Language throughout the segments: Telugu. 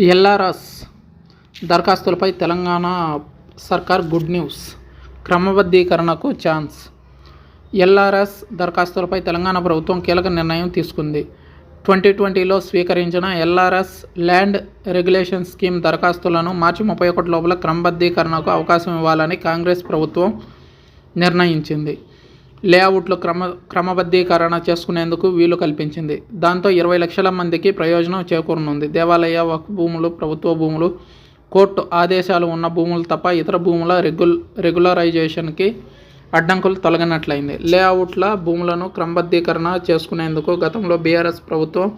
ఎల్ఆర్ఎస్ దరఖాస్తులపై తెలంగాణ సర్కార్ గుడ్ న్యూస్. క్రమబద్ధీకరణకు ఛాన్స్. ఎల్ఆర్ఎస్ దరఖాస్తులపై తెలంగాణ ప్రభుత్వం కీలక నిర్ణయం తీసుకుంది. ట్వంటీ ట్వంటీలో స్వీకరించిన ఎల్ఆర్ఎస్ ల్యాండ్ రెగ్యులేషన్ స్కీమ్ దరఖాస్తులను మార్చి ముప్పై ఒకటి లోపల క్రమబద్ధీకరణకు అవకాశం ఇవ్వాలని కాంగ్రెస్ ప్రభుత్వం నిర్ణయించింది. లేఅవుట్లు క్రమ క్రమబద్ధీకరణ చేసుకునేందుకు వీలు కల్పించింది. దాంతో ఇరవై లక్షల మందికి ప్రయోజనం చేకూరనుంది. దేవాలయ భూములు ప్రభుత్వ భూములు కోర్టు ఆదేశాలు ఉన్న భూములు తప్ప ఇతర భూముల రెగ్యుల్ రెగ్యులరైజేషన్కి అడ్డంకులు తొలగినట్లయింది. లేఅవుట్ల భూములను క్రమబద్ధీకరణ చేసుకునేందుకు గతంలో బీఆర్ఎస్ ప్రభుత్వం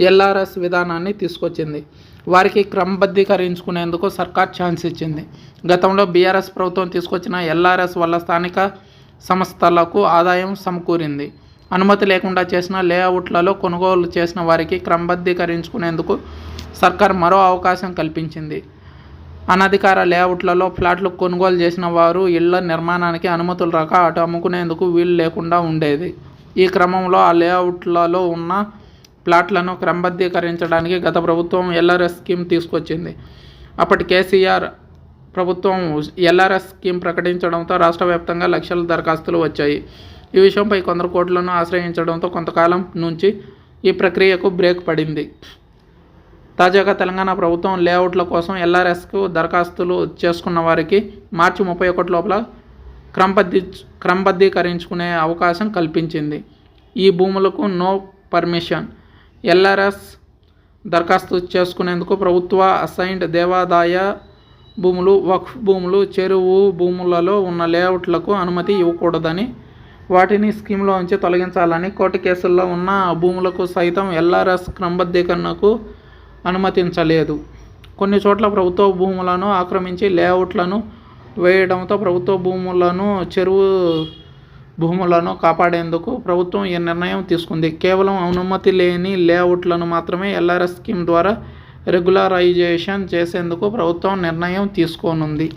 ఎల్ఆర్ఎస్ విధానాన్ని తీసుకొచ్చింది. వారికి క్రమబద్ధీకరించుకునేందుకు సర్కార్ ఛాన్స్ ఇచ్చింది. గతంలో బీఆర్ఎస్ ప్రభుత్వం తీసుకొచ్చిన ఎల్ఆర్ఎస్ వల్ల స్థానిక సంస్థలకు ఆదాయం సమకూరింది. అనుమతి లేకుండా చేసిన లేఅవుట్లలో కొనుగోలు చేసిన వారికి క్రమబద్ధీకరించుకునేందుకు సర్కార్ మరో అవకాశం కల్పించింది. అనధికార లేఅవుట్లలో ఫ్లాట్లు కొనుగోలు చేసిన వారు ఇళ్ళ నిర్మాణానికి అనుమతులు రాక అటు అమ్ముకునేందుకు వీలు లేకుండా ఉండేది. ఈ క్రమంలో ఆ లేఅవుట్లలో ఉన్న ప్లాట్లను క్రమబద్ధీకరించడానికి గత ప్రభుత్వం ఎల్ఆర్ఎస్ స్కీమ్ తీసుకొచ్చింది. అప్పటి కేసీఆర్ ప్రభుత్వం ఎల్ఆర్ఎస్ స్కీమ్ ప్రకటించడంతో రాష్ట్ర వ్యాప్తంగా లక్షల దరఖాస్తులు వచ్చాయి. ఈ విషయంపై కొందరు కోర్టులను ఆశ్రయించడంతో కొంతకాలం నుంచి ఈ ప్రక్రియకు బ్రేక్ పడింది. తాజాగా తెలంగాణ ప్రభుత్వం లేఅవుట్ల కోసం ఎల్ఆర్ఎస్కు దరఖాస్తులు చేసుకున్న వారికి మార్చి ముప్పై ఒకటి లోపల క్రమబద్ధి క్రమబద్ధీకరించుకునే అవకాశం కల్పించింది. ఈ భూములకు నో పర్మిషన్. ఎల్ఆర్ఎస్ దరఖాస్తు చేసుకునేందుకు ప్రభుత్వ అసైన్డ్ దేవాదాయ భూములు వక్ఫ్ భూములు చెరువు భూములలో ఉన్న లేఅవుట్లకు అనుమతి ఇవ్వకూడదని వాటిని స్కీమ్లో ఉంచి తొలగించాలని కోర్టు కేసుల్లో ఉన్న భూములకు సైతం ఎల్ఆర్ఎస్ క్రమబద్ధీకరణకు అనుమతించలేదు. కొన్ని చోట్ల ప్రభుత్వ భూములను ఆక్రమించి లేఅవుట్లను వేయడంతో ప్రభుత్వ భూములను చెరువు భూములను కాపాడేందుకు ప్రభుత్వం ఈ నిర్ణయం తీసుకుంది. కేవలం అనుమతి లేని లేఅవుట్లను మాత్రమే ఎల్ఆర్ఎస్ స్కీమ్ ద్వారా రెగ్యులరైజేషన్ చేసేందుకు ప్రభుత్వం నిర్ణయం తీసుకోనుంది.